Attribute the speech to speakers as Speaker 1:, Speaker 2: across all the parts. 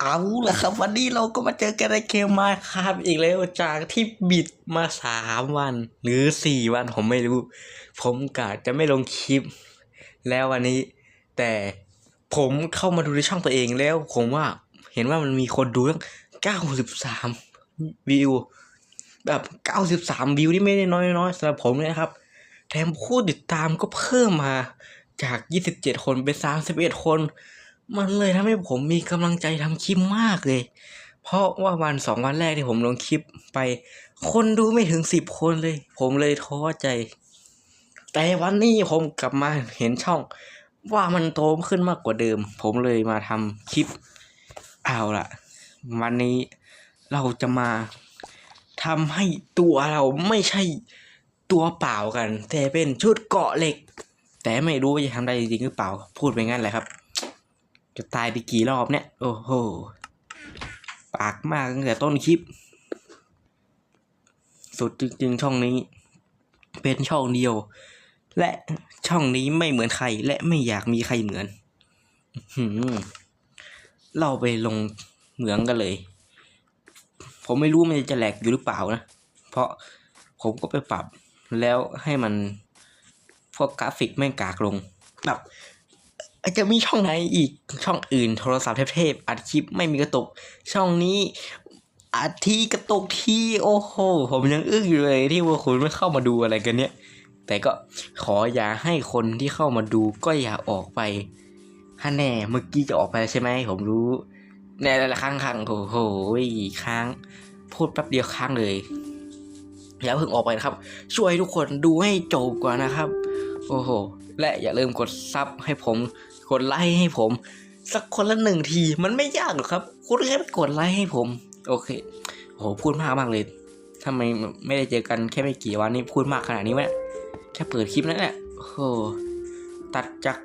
Speaker 1: เอาละครับ วันนี้เราก็มาเจอกันในเกมมาครับอีกแล้วจากที่บิดมาสามวัน หรือสี่วันผมไม่รู้ ผมกะจะไม่ลงคลิป แล้ววันนี้ แต่ผมเข้ามาดูในช่องตัวเองแล้ว ผมว่าเห็นว่ามันมีคนดูตั้งเก้าสิบสามวิว แบบเก้าสิบสามวิวนี่ไม่ได้น้อยๆสำหรับผมเลยนะครับ แถมผู้ติดตามก็เพิ่มมาจากยี่สิบเจ็ดคนเป็นสามสิบเอ็ดคน มันเลยทำให้ผมมีกำลังใจทำคลิปมากเลย เพราะว่าวันสองวันแรกที่ผมลงคลิปไป คนดูไม่ถึงสิบคนเลย ผมเลยท้อใจ แต่วันนี้ผมกลับมาเห็นช่อง ว่ามันโตขึ้นมากกว่าเดิม ผมเลยมาทำคลิป เอาละวันนี้เราจะมาทำให้ตัวเราไม่ใช่ตัวเปล่ากัน แต่เป็นชุดเกาะเหล็ก แต่ไม่รู้ว่าจะทำได้จริงหรือเปล่า พูดไปงั้นแหละครับ จะตายไปกี่รอบเนี่ย โอ้โห ปากมากตั้งแต่ต้นคลิป สุดจริงๆช่องนี้ เป็นช่องเดียว และช่องนี้ไม่เหมือนใคร และไม่อยากมีใครเหมือนเราไปลงเหมืองกันเลย ผมไม่รู้มันจะแหลกอยู่หรือเปล่านะ เพราะผมก็ไปปรับแล้วให้มันพวกกราฟิกแม่งกากลงแบบ อาจจะมีช่องไหนอีกช่องอื่นโทรศัพท์เทพๆอัดคลิปไม่มีกระตุก ช่องนี้อัดทีกระตุกที่โอ้โหผมยังอึ้งอยู่เลยที่ว่าคุณไม่เข้ามาดูอะไรกันเนี่ย แต่ก็ขออย่าให้คนที่เข้ามาดูก็อย่าออกไปถ้าแน่เมื่อกี้จะออกไปใช่ไหมผมรู้แน่ละครั้งครั้งโอ้โหค้าง พูดแป๊บเดียวค้างเลยอย่าเพิ่งออกไปนะครับ ช่วยทุกคนดูให้จบก่อนนะครับ โอ้โห และอย่าลืมกดซับให้ผม กดไลค์ให้ผม สักคนละหนึ่งที มันไม่ยากหรอกครับ คุณแค่กดไลค์ให้ผม โอเคโหพูดมากมากเลยทำไมไม่ได้เจอกันแค่ไม่กี่วันนี้พูดมากขนาดนี้วะแค่เปิดคลิปนั่นแหละโอ้โหตัดจาก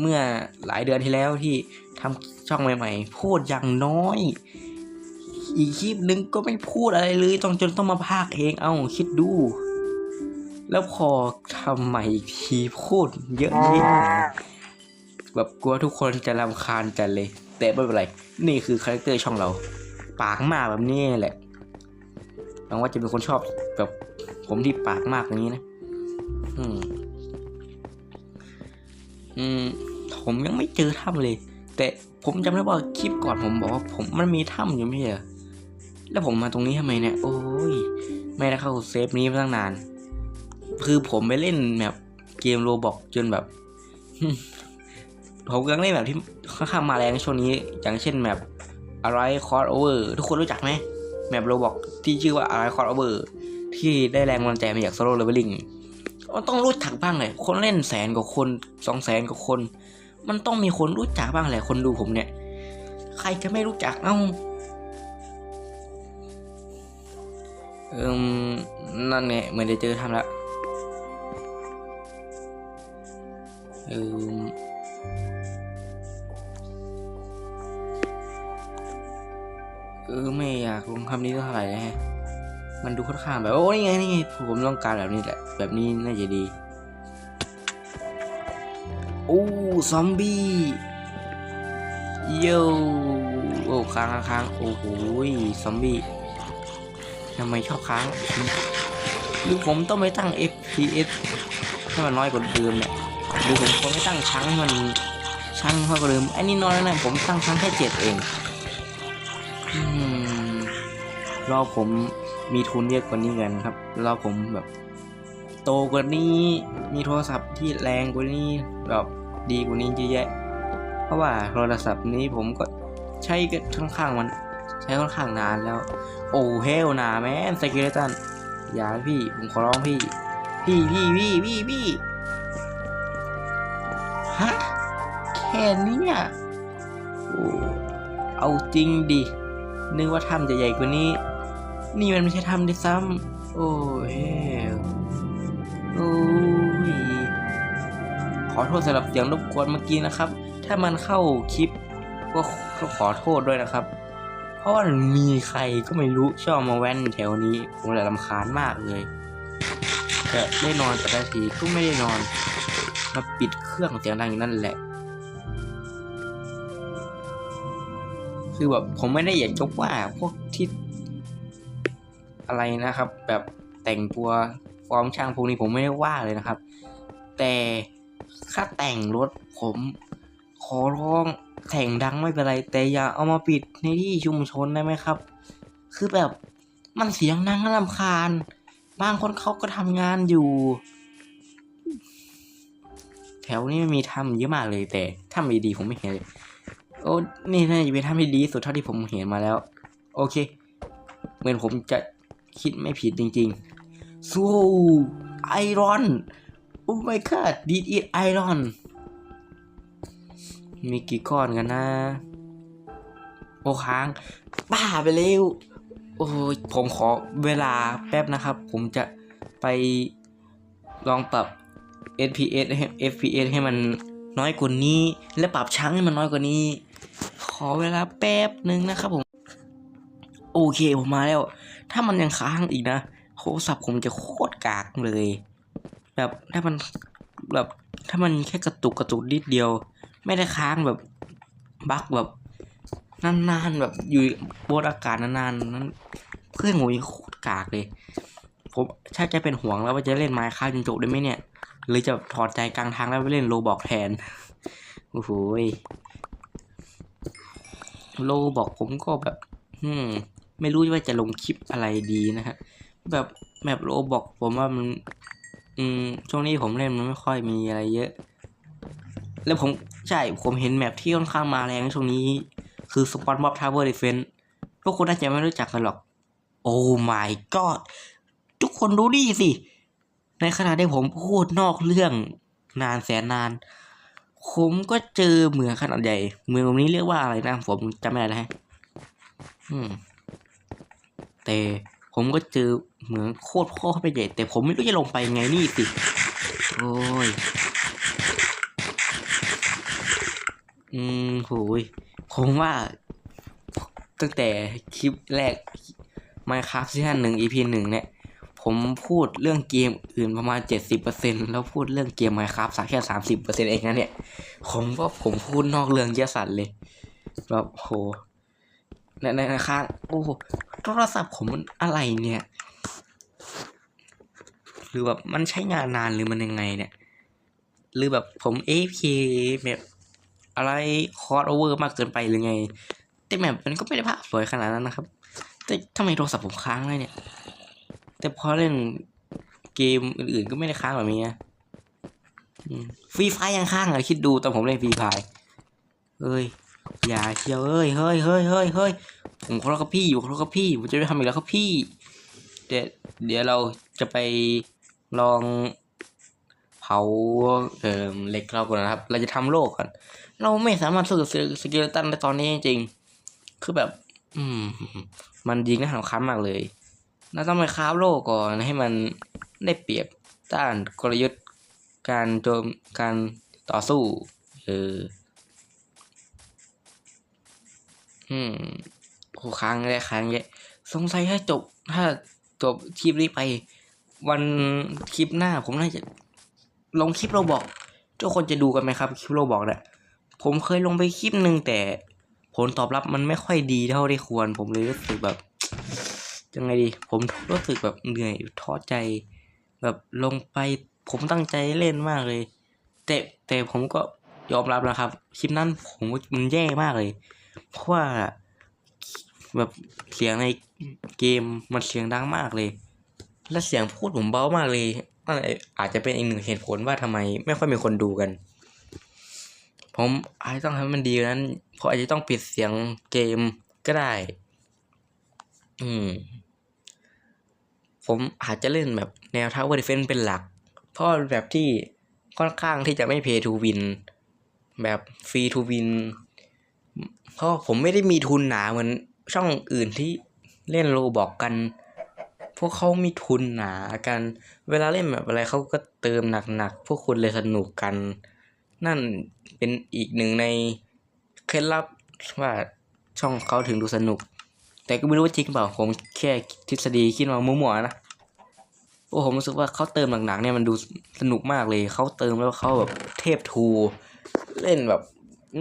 Speaker 1: เมื่อหลายเดือนที่แล้วที่ทำช่องใหม่ๆ พูดอย่างน้อย อีกคลิปนึงก็ไม่พูดอะไรเลยต้องจนต้องมาพากเองเอ้าคิดดู แล้วพอทำใหม่อีกทีพูดเยอะยิ่ แบบกลัวทุกคนจะรำคาญจันเลย แต่ไม่เป็นไร นี่คือคาแรคเตอร์ช่องเรา ปากมากแบบนี้แหละหวังว่าจะเป็นคนชอบแบบผมที่ปากมากอย่างนี้นะ อืม อืม ผมยังไม่เจอถ้ำเลย แต่ผมจำได้ว่าคลิปก่อนผมบอกว่า ผมมันมีถ้ำอยู่ไม่ใช่เหรอแล้วผมมาตรงนี้ทำไมเนี่ย โอ้ย ไม่ได้เข้าเซฟนี้มาตั้งนาน คือผมไปเล่นแบบเกมโรบอกจนแบบ ผมกำลังเล่นแบบที่ค่อนข้างมาแรงช่วงนี้ อย่างเช่นแบบอะไรคอร์โอเวอร์ทุกคนรู้จักไหมแมปโรบอกที่ชื่อว่าอะไรคอร์โอเวอร์ที่ได้แรงบันดาลใจมาจากโซโล่เลเวลลิ่งมันต้องรู้จักบ้างเลยคนเล่นแสนกว่าคนสองแสนกว่าคน มันต้องมีคนรู้จักบ้างแหละคนดูผมเนี่ย ใครจะไม่รู้จักเอ้าเอิมนั่นไงเหมือนจะเจอทำละเอิม เออไม่อยากลงคำนี้เท่าไหร่นะฮะ มันดูค่อนข้างแบบโอ้นี่ไงนี่ไงผมต้องการแบบนี้แหละ แบบนี้น่าจะดีโอ้ซอมบี้โย่โอ้ค้างค้างโอ้โหซอมบี้ทำไมชอบค้างหรือผมต้องไปตั้ง FPS ให้มันน้อยกว่าเดิมเนี่ยหรือผมควรไม่ตั้งชั้งให้มันชั้งมากกว่าเดิมไอ้นี่น้อยแล้วนะผมตั้งชั้งแค่เจ็ดเอง รอบผมมีทุนเยอะกว่านี้กันครับ รอบผมแบบ โตกว่านี้มีโทรศัพท์ที่แรงกว่านี้แบบดีกว่านี้เยอะแยะ เพราะว่าโทรศัพท์นี้ผมก็ใช้กันค่อนข้างมัน ใช้ค่อนข้างนานแล้ว โอ้เฮลนาแมนสกิเลตันอย่าพี่ผมขอร้องพี่ พี่พี่พี่พี่พี่ฮะแค่นี้เนี่ยโอ้เอาจริงดิ นึกว่าถ้ำจะใหญ่กว่านี้ นี่มันไม่ใช่ถ้ำด้วยซ้ำโอ้เฮลโอ้ยขอโทษสำหรับเสียงรบกวนเมื่อกี้นะครับ ถ้ามันเข้าคลิปก็ขอโทษด้วยนะครับ เพราะว่ามีใครก็ไม่รู้ชอบมาแว้นแถวนี้ผมเลยรำคาญมากเลยจะได้นอนแต่ละทีก็ไม่ได้นอน มาปิดเครื่องเสียงดังอยู่นั่นแหละ คือแบบผมไม่ได้อยากยกว่าพวกที่อะไรนะครับ แบบแต่งตัวฟอร์มช่างพวกนี้ผมไม่ได้ว่าเลยนะครับ แต่ค่าแต่งรถผมขอร้องแต่งดังไม่เป็นไร แต่อย่าเอามาปิดในที่ชุมชนได้ไหมครับ คือแบบมันเสียงดังน่ารำคาญ บางคนเขาก็ทำงานอยู่ แถวนี้มีถ้ำเยอะมากเลยแต่ถ้ำดีๆผมไม่เห็นเลย โอ้นี่น่าจะเป็นถ้ำที่ดีสุดเท่าที่ผมเห็นมาแล้ว โอเค เหมือนผมจะคิดไม่ผิดจริงๆสู้ไอรอนโอ้ my god did it iron มีกี่ก้อนกันนะ โอ้ค้างบ้าไปเร็ว โอ้ยผมขอเวลาแป๊บนะครับ ผมจะไปลองปรับ FPS ให้ FPS ให้มันน้อยกว่านี้ และปรับช้างให้มันน้อยกว่านี้ อเวลาแป๊บหนึ่งนะครับผม โอเคผมมาแล้ว ถ้ามันยังค้างอีกนะโทรศัพท์ผมจะโคตรกากเลย แบบถ้ามันแบบถ้ามันแค่กระตุกกระตุกนิดเดียว ไม่ได้ค้างแบบบั๊กแบบนานๆแบบอยู่บนอากาศนานๆนั้นเพื่อนผมยังโคตรกากเลยผมถ้าจะเป็นห่วงแล้วว่าจะเล่นไม้ค้าจนจบได้ไหมเนี่ย หรือจะถอดใจกลางทางแล้วไปเล่นโลบอกแทน โอ้โห โลบอกผมก็แบบ อืม ไม่รู้ว่าจะลงคลิปอะไรดีนะฮะ แบบแบบโลบอกผมว่ามัน อืม ช่วงนี้ผมเล่นมันไม่ค่อยมีอะไรเยอะ แล้วผมใช่ ผมเห็นแมปที่ค่อนข้างมาแรงช่วงนี้ คือ SpongeBob Tower Defense พวกคุณน่าจะไม่รู้จักกันหรอก โอ้ my god ทุกคนดูดิสิ ในขณะที่ผมพูดนอกเรื่องนานแสนนาน ผมก็เจอเหมืองขนาดใหญ่เหมืองตรงนี้เรียกว่าอะไรนะผมจำไม่ได้แล้วฮะอืมแต่ผมก็เจอเหมืองโคตรโคตรไปใหญ่แต่ผมไม่รู้จะลงไปไงนี่สิโอ้ยอืมโหยผมว่า ตั้งแต่คลิปแรก Minecraft ซีซั่นหนึ่ง EP หนึ่งเนี่ย ผมพูดเรื่องเกมอื่นประมาณเจ็ดสิบเปอร์เซ็นแล้วพูดเรื่องเกม Minecraft สักแค่สามสิบเปอร์เซ็นเองนะเนี่ยผมว่าผมพูดนอกเรื่องเยอะสัตว์เลยแบบโหในในในข้างโอ้โหโทรศัพท์ผมมันอะไรเนี่ยหรือแบบมันใช้งานนานหรือมันยังไงเนี่ยหรือแบบผม AFK แบบอะไรคอร์โอเวอร์มากเกินไปหรือไง แต่แบบมันก็ไม่ได้ภาพสวยขนาดนั้นนะครับ แต่ทำไมโทรศัพท์ผมค้างเลยเนี่ย แต่พอเล่นเกมอื่นๆก็ไม่ได้ค้างแบบนี้นะฟรีไฟยังค้างอะคิดดูตอนผมเล่นฟรีไฟเอ้ยอย่าเชียวเอ้ยเฮ้ยเฮ้ยเฮ้ยเฮ้ยผมขอร้องครับพี่อยู่ขอร้องครับพี่ผมจะไม่ทำอีกแล้วครับพี่เดี๋ยวเดี๋ยวเราจะไปลองเผาเอ่อเหล็กเราก่อนนะครับ เราจะทำโลกก่อน เราไม่สามารถสู้กับสเกลตันได้ตอนนี้จริงๆคือแบบ อืม มันยิงน่าสำคัญมากเลย เราต้องไปคราฟโลกก่อนให้มันได้เปรียบต้านกลยุทธ์การโจมการต่อสู้เอออืมโอ้ค้างเลยค้างเยอะสงสัยถ้าจบ ถ้าจบคลิปนี้ไป วันคลิปหน้า ผมน่าจะลงคลิปเราบอกทุกคนจะดูกันไหมครับคลิปเราบอกเนี่ยผมเคยลงไปคลิปหนึ่งแต่ผลตอบรับมันไม่ค่อยดีเท่าที่ควร ผมเลยรู้สึกแบบ ยังไงดี ผมรู้สึกแบบเหนื่อยท้อใจ แบบลงไปผมตั้งใจเล่นมากเลย แต่แต่ผมก็ยอมรับนะครับ คลิปนั้นผมมันแย่มากเลย เพราะว่าแบบเสียงในเกมมันเสียงดังมากเลย และเสียงพูดผมเบามากเลยนั่นอาจจะเป็นอีกหนึ่งเหตุผลว่าทำไมไม่ค่อยมีคนดูกัน ผมอาจจะต้องทำให้มันดีกว่านั้นเพราะอาจจะต้องปิดเสียงเกมก็ได้ อืม ผมอาจจะเล่นแบบแนว Tower Defense เป็นหลัก เพราะแบบที่ค่อนข้างที่จะไม่ pay to win แบบ free to win เพราะผมไม่ได้มีทุนหนาเหมือนช่องอื่นที่เล่นโลบอกกัน พวกเขามีทุนหนากัน เวลาเล่นแบบอะไรเขาก็เติมหนักๆ พวกคุณเลยสนุกกัน นั่นเป็นอีกหนึ่งในเคล็ดลับว่าช่องเขาถึงดูสนุก แต่ก็ไม่รู้ว่าจริงเปล่าผมแค่ทฤษฎีคิดมามั่วๆนะโอ้ผมรู้สึกว่าเขาเติมหนักๆเนี่ยมันดูสนุกมากเลยเขาเติมแล้วเขาแบบเทพทู เล่นแบบ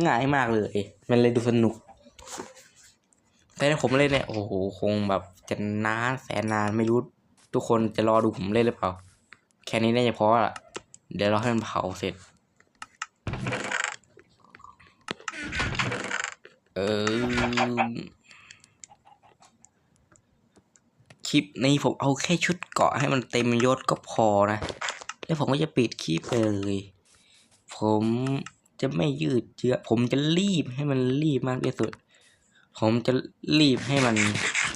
Speaker 1: ง่ายมากเลย มันเลยดูสนุก แต่ถ้าผมเล่นเนี่ยโอ้โหคงแบบจะนานแสนนานไม่รู้ทุกคนจะรอดูผมเล่นหรือเปล่า แค่นี้น่าจะพอละเดี๋ยวเราให้มันเผาเสร็จ เออ คลิปนี้ผมเอาแค่ชุดเกาะให้มันเต็มยศก็พอนะ แล้วผมก็จะปิดคลิปเลยผมจะไม่ยืดเยื้อผมจะรีบให้มันรีบมากที่สุด ผมจะรีบให้มัน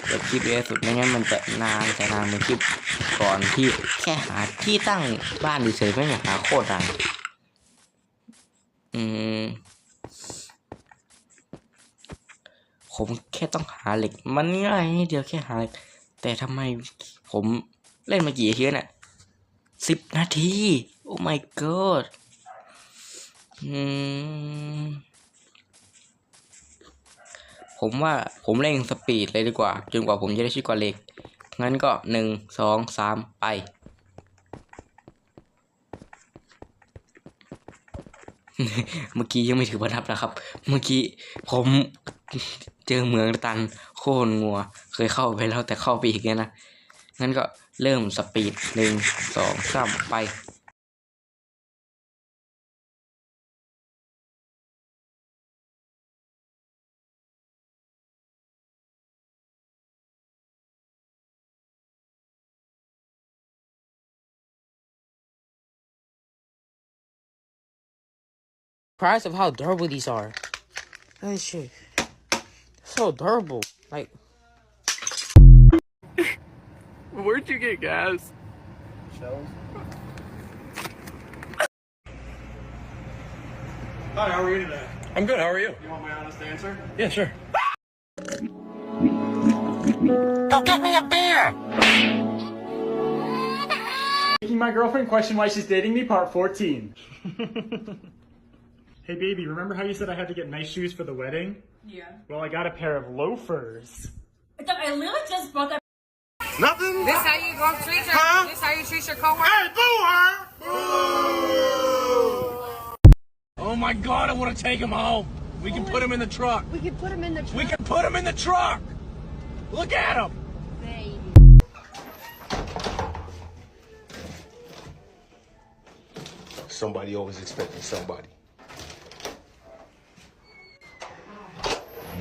Speaker 1: จบคลิปเร็วสุดไม่งั้นมันจะนานจะนานเหมือนคลิปก่อนที่แค่หาที่ตั้งบ้านเฉยๆไม่อยากหาโคตรนานอืมผมแค่ต้องหาเหล็ก มันง่ายนิดเดียวแค่หาเหล็ก แต่ทำไมผมเล่นมากี่นาทีแล้วเนี่ยสิบนาที โอ้ my god อืมผมว่าผมเร่งสปีดเลยดีกว่า จนกว่าผมจะได้ชิดกว่าเล็ก งั้นก็หนึ่งสองสามไป เมื่อกี้ยังไม่ถือว่านับนะครับ เมื่อกี้ผม เจอเหมืองตันโคตรงัว เคยเข้าไปแล้วแต่เข้าไปอีกเนี่ยนะ งั้นก็เริ่มสปีดหนึ่งสองสามไป
Speaker 2: surprised of how durable these are. That shit. So durable. Like
Speaker 3: Where'd you get gas?
Speaker 4: Hi, how are you today?
Speaker 3: I'm good. How are you?
Speaker 4: You want my honest answer?
Speaker 3: Yeah, sure. Go get me a beer.
Speaker 4: Making my girlfriend question why she's dating me, part 14. hey, baby, remember how you said I had to get nice shoes for the wedding?
Speaker 5: Yeah.
Speaker 4: Well, I got a pair of loafers.
Speaker 5: I literally just bought that.
Speaker 6: Nothing?
Speaker 2: this is how you gonna treat your
Speaker 6: Huh?
Speaker 2: this how you treat your coworker?
Speaker 6: Hey, boo her!
Speaker 3: Oh my god, I want to take him home. We can put him in the truck.
Speaker 7: We can put him in the truck.
Speaker 3: We can put him in the truck. Look at him.
Speaker 7: baby.
Speaker 6: Somebody always expecting somebody.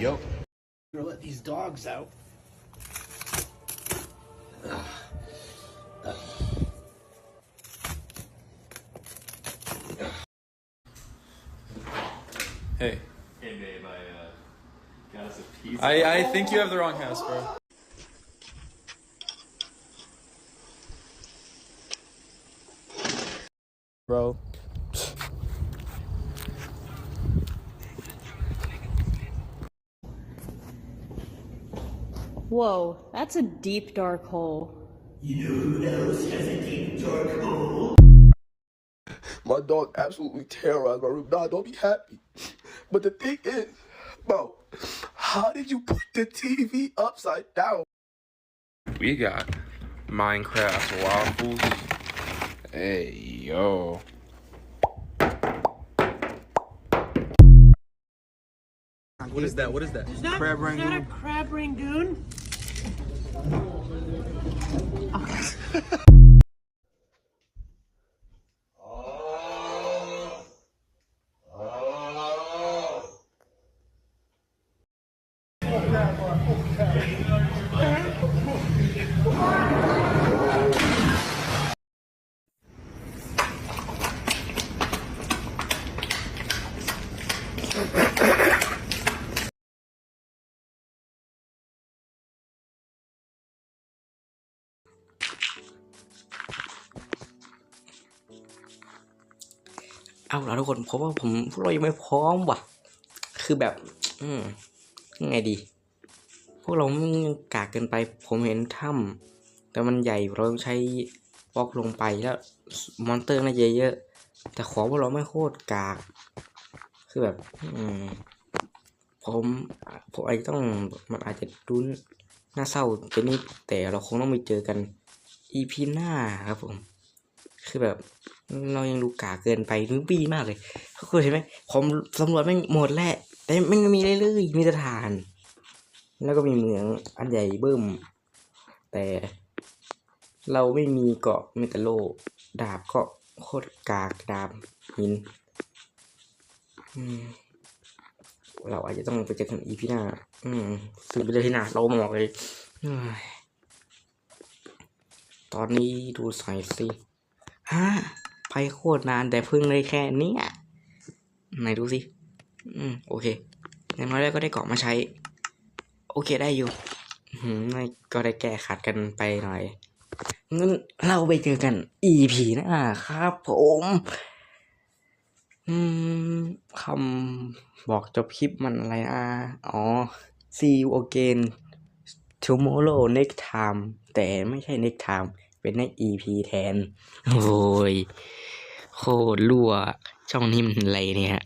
Speaker 6: Yup.
Speaker 8: Gonna let these dogs out.
Speaker 9: Hey. Hey, babe, I, uh, got us a pizza. I, I think you have the wrong house, bro. Bro.
Speaker 5: Whoa, that's a deep dark hole.
Speaker 6: My dog absolutely terrorized my room. Nah, don't be happy. But the thing is, bro, how did you put the TV upside down?
Speaker 9: We got Minecraft waffles. Hey, yo. What is that? What is that? Is that?
Speaker 8: Crab rangoon.
Speaker 1: เอาละทุกคนเพราะว่าผมพวกเรายังไม่พร้อมว่ะ คือแบบ อืมยังไงดี พวกเรามันยังกากเกินไป ผมเห็นถ้ำแต่มันใหญ่เราต้องใช้บล็อกลงไปแล้วมอนเตอร์น่าจะเยอะแต่ของพวกเราไม่โคตรกาก คือแบบ อืมผมผมอาจจะต้องมันอาจจะดูน่าเศร้าไปนิดแต่เราคงต้องไปเจอกัน EP หน้าครับผม คือแบบ เรายังดูกาเกินไปนูบี้มากเลยทุกคนเห็นไหมผมสำรวจไม่หมดแหละแต่ไม่มีเลยเลยมีแต่ฐาน แล้วก็มีเหมืองอันใหญ่เบิ่ม แต่เราไม่มีเกาะเมตาโล ดาบก็โคตรกากดาบหินเราอาจจะต้องไปเจอกันอีพีหน้า อืมซื้อไปเลยที่หน้าเราหมอกเลยเฮ้ยตอนนี้ดูใส่สิ ฮะไปโคตรนานแต่เพิ่งเลยแค่นี้ไหนดูสิ อืม โอเคอย่างน้อยก็ได้เกาะมาใช้ โอเคได้อยู่หืมไม่ก็ได้แก้ขัดกันไปหน่อยงั้นเราไปเจอกัน EP หนะครับผม อืมคำบอกจบคลิปมันอะไรนะอ๋อ see you again tomorrow next time แต่ไม่ใช่ next time เป็นใน EP แทน โอ้ยโคตรรั่ว ช่องนี้มันอะไรเนี่ย